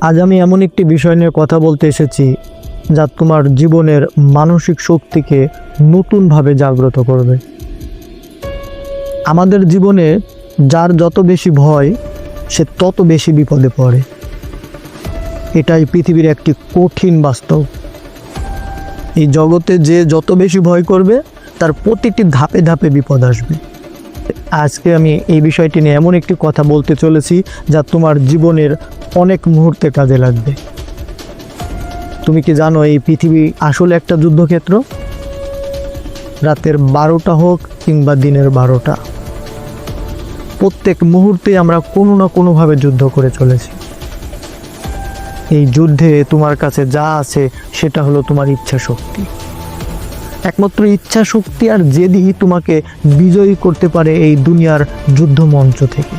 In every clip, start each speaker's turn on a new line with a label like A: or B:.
A: আজ আমি এমন একটি বিষয় নিয়ে কথা বলতে এসেছি যা তোমার জীবনের মানসিক শক্তিকে নতুনভাবে জাগ্রত করবে। আমাদের জীবনে যার যত বেশি ভয়, সে তত বেশি বিপদে পড়ে। এটাই পৃথিবীর একটি কঠিন বাস্তব। এই জগতে যে যত বেশি ভয় করবে, তার প্রতিটি ধাপে ধাপে বিপদ আসবে। আজকে আমি এই বিষয়টি নিয়ে এমন একটি কথা বলতে চলেছি যা তোমার জীবনের অনেক মুহূর্তে কাজে লাগবে। তুমি কি জানো এই পৃথিবী আসলে একটা যুদ্ধক্ষেত্র? রাতের বারোটা হোক কিংবা দিনের বারোটা। প্রত্যেক মুহূর্তে আমরা কোনো না কোনোভাবে যুদ্ধ করে চলেছি। এই যুদ্ধে তোমার কাছে যা আছে সেটা হলো তোমার ইচ্ছা শক্তি। একমাত্র ইচ্ছা শক্তি আর জেদি তোমাকে বিজয়ী করতে পারে এই দুনিয়ার যুদ্ধ মঞ্চ থেকে।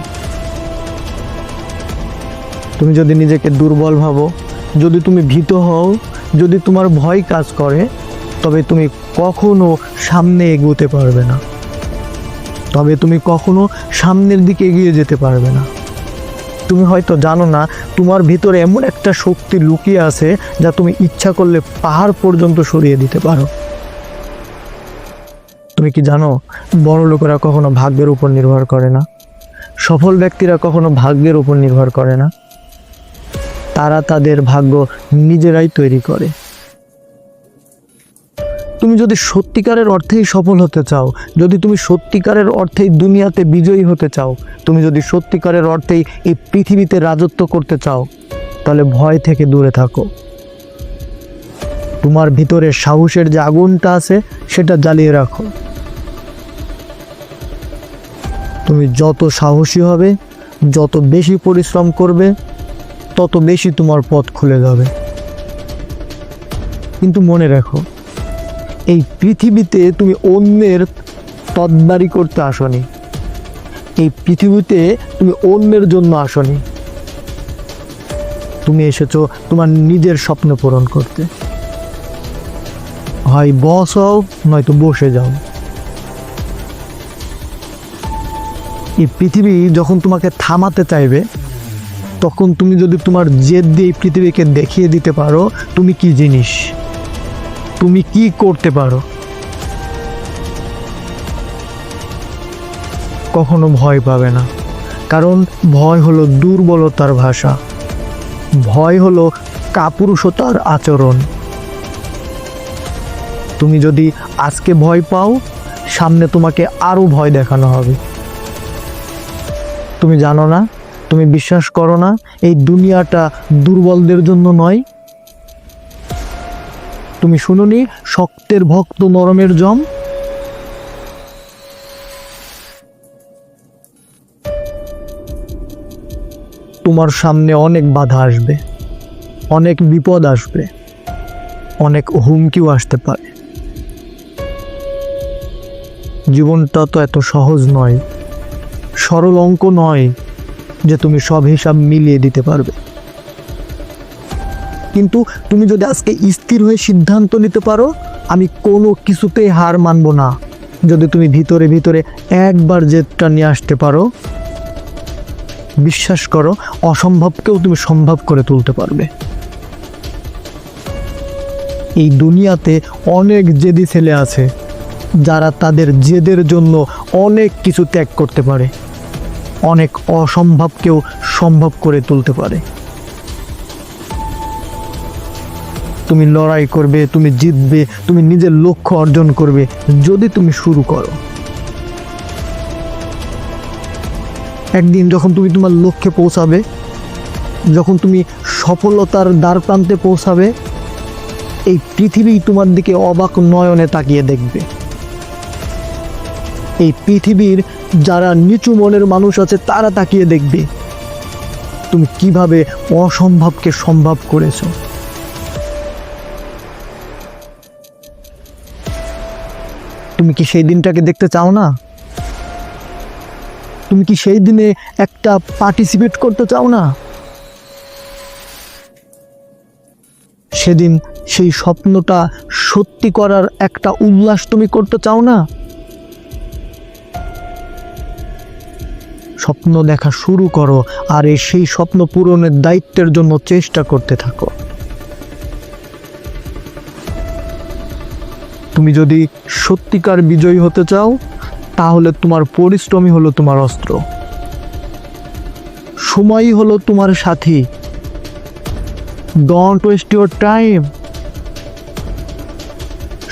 A: তুমি যদি নিজেকে দুর্বল ভাবো, যদি তুমি ভীত হও, যদি তোমার ভয় কাজ করে, তবে তুমি কখনো সামনে এগোতে পারবে না। তবে তুমি কখনো সামনের দিকে এগিয়ে যেতে পারবে না। তুমি হয়তো জানো না, তোমার ভিতরে এমন একটা শক্তি লুকিয়ে আছে যা তুমি ইচ্ছা করলে পাহাড় পর্যন্ত সরিয়ে দিতে পারো। তুমি কি জানো, বড় লোকেরা কখনো ভাগ্যের উপর নির্ভর করে না? সফল ব্যক্তিরা কখনো ভাগ্যের উপর নির্ভর করে না। তারা তাদের ভাগ্য নিজেরাই তৈরি করে। তুমি যদি সত্যিকারের অর্থেই সফল হতে চাও, যদি তুমি সত্যিকারের অর্থেই দুনিয়াতে বিজয়ী হতে চাও, তুমি যদি সত্যিকারের অর্থেই এই পৃথিবীতে রাজত্ব করতে চাও, তাহলে ভয় থেকে দূরে থাকো। তোমার ভিতরে সাহসের যে আগুনটা আছে, সেটা জ্বালিয়ে রাখো। তুমি যত সাহসী হবে, যত বেশি পরিশ্রম করবে, তত বেশি তোমার পথ খুলে যাবে। কিন্তু মনে রাখো, এই পৃথিবীতে তুমি অন্যের তদবারি করতে আসনি। এই পৃথিবীতে তুমি অন্যের জন্য আসনি। তুমি এসেছ তোমার নিজের স্বপ্ন পূরণ করতে। হয় বস হও, নয়তো বসে যাও। এই পৃথিবী যখন তোমাকে থামাতে চাইবে, তখন তুমি যদি তোমার জেদ দিয়ে পৃথিবীকে দেখিয়ে দিতে পারো, তুমি কি জিনিস? তুমি কি করতে পারো? কখনো ভয় পাবে না, কারণ ভয় হলো দুর্বলতার ভাষা। ভয় হলো কাপুরুষতার আচরণ। তুমি যদি আজকে ভয় পাও, সামনে তোমাকে আরও ভয় দেখানো হবে। তুমি জানো না, তুমি বিশ্বাস করো না, এই দুনিয়াটা দুর্বলদের জন্য নয়। তুমি শুনুনি, শক্তের ভক্ত নরমের জম? তোমার সামনে অনেক বাধা আসবে, অনেক বিপদ আসবে, অনেক হুমকিও আসতে পারে। জীবনটা তো এত সহজ নয়। সরল অঙ্ক নয় যে তুমি সব হিসাব মিলিয়ে দিতে পারবে। কিন্তু তুমি যদি আজকে স্থির হয়ে সিদ্ধান্ত নিতে পারো, আমি কোনো কিছুতেই হার মানব না। যদি তুমি ভিতরে ভিতরে একবার জেদটা নিয়ে আসতে পারো, বিশ্বাস করো, অসম্ভবকেও তুমি সম্ভব করে তুলতে পারবে। এই দুনিয়াতে অনেক জেদি ছেলে আছে, যারা তাদের জেদের জন্য অনেক কিছু ত্যাগ করতে পারে। অনেক অসম্ভবকেও সম্ভব করে তুলতে পারে। তুমি লড়াই করবে, তুমি জিতবে, তুমি নিজের লক্ষ্য অর্জন করবে, যদি তুমি শুরু করো। একদিন যখন তুমি তোমার লক্ষ্যে পৌঁছাবে, যখন তুমি সফলতার দ্বার প্রান্তে পৌঁছাবে, এই পৃথিবী তোমার দিকে অবাক নয়নে তাকিয়ে দেখবে। এই পৃথিবীর যারা নিচু মনের মানুষ আছে, তারা তাকিয়ে দেখবে তুমি কীভাবে অসম্ভবকে সম্ভব করেছ। তুমি কি সেই দিনটাকে দেখতে চাও না? তুমি কি সেই দিনে একটা পার্টিসিপেট করতে চাও না? সেদিন সেই স্বপ্নটা সত্যি করার একটা উল্লাস তুমি করতে চাও না? স্বপ্ন দেখা শুরু করো আর এই সেই স্বপ্ন পূরণের দায়িত্বের জন্য চেষ্টা করতে থাকো। তুমি যদি সত্যিকার বিজয়ী হতে চাও, তাহলে তোমার পরিশ্রমই হলো তোমার অস্ত্র। সময়ই হলো তোমার সাথী। ডোন্ট ওয়েস্ট ইউর টাইম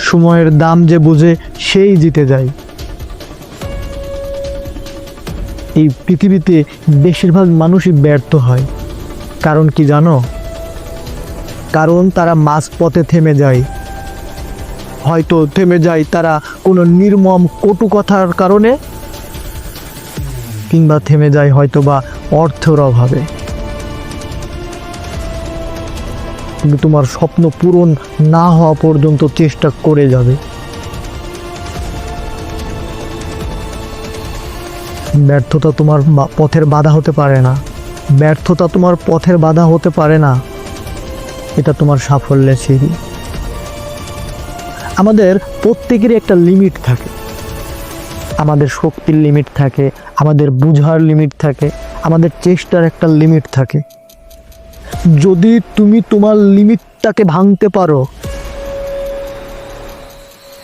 A: সময়ের দাম যে বুঝে সেই জিতে যায়। এই পৃথিবীতে বেশিরভাগ মানুষই ব্যর্থ হয়। কারণ কি জানো? কারণ তারা মাঝ পথে থেমে যায়। হয়তো থেমে যায় তারা কোনো নির্মম কটু কথার কারণে, কিংবা থেমে যায় হয়তো বা অর্থের অভাবে। কিন্তু তোমার স্বপ্ন পূরণ না হওয়া পর্যন্ত চেষ্টা করে যাবে। ব্যর্থতা তোমার পথের বাধা হতে পারে না। ব্যর্থতা তোমার পথের বাধা হতে পারে না। এটা তোমার সাফল্যের সিঁড়ি। আমাদের প্রত্যেকেরই একটা লিমিট থাকে। আমাদের শক্তির লিমিট থাকে, আমাদের বুঝার লিমিট থাকে, আমাদের চেষ্টার একটা লিমিট থাকে। যদি তুমি তোমার লিমিটটাকে ভাঙতে পারো,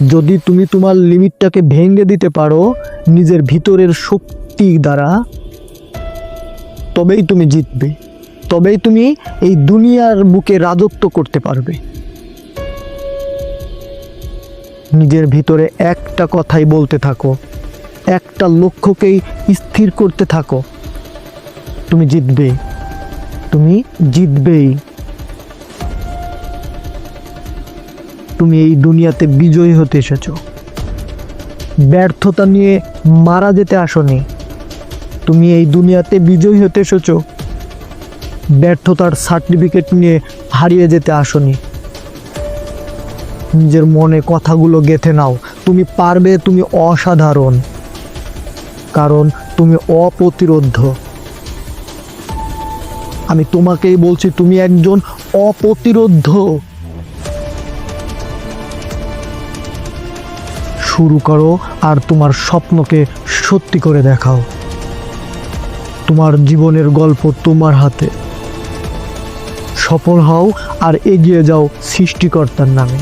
A: যদি তুমি তোমার লিমিটটাকে ভেঙে দিতে পারো, নিজের ভিতরের শক্তি দ্বারা, তবেই তুমি জিতবে, তবেই তুমি এই দুনিয়ার বুকে রাজত্ব করতে পারবে। নিজের ভিতরে একটা কথাই বলতে থাকো, একটা লক্ষ্যকেই স্থির করতে থাকো। তুমি জিতবে, তুমি জিতবেই। তুমি এই দুনিয়াতে বিজয়ী হতে এসেছ। ব্যর্থতা নিয়ে মারা যেতে আসনি। তুমি এই দুনিয়াতে বিজয়ী হতে এসেছ। ব্যর্থতার সার্টিফিকেট নিয়ে হারিয়ে যেতে আসনি। নিজের মনে কথাগুলো গেথে নাও। তুমি পারবে, তুমি অসাধারণ। কারণ তুমি অপ্রতিরোধ আমি তোমাকেই বলছি, তুমি একজন অপ্রতিরোধ শুরু করো আর তোমার স্বপ্নকে সত্যি করে দেখাও। তোমার জীবনের গল্প তোমার হাতে। সফল হও আর এগিয়ে যাও সৃষ্টিকর্তার নামে।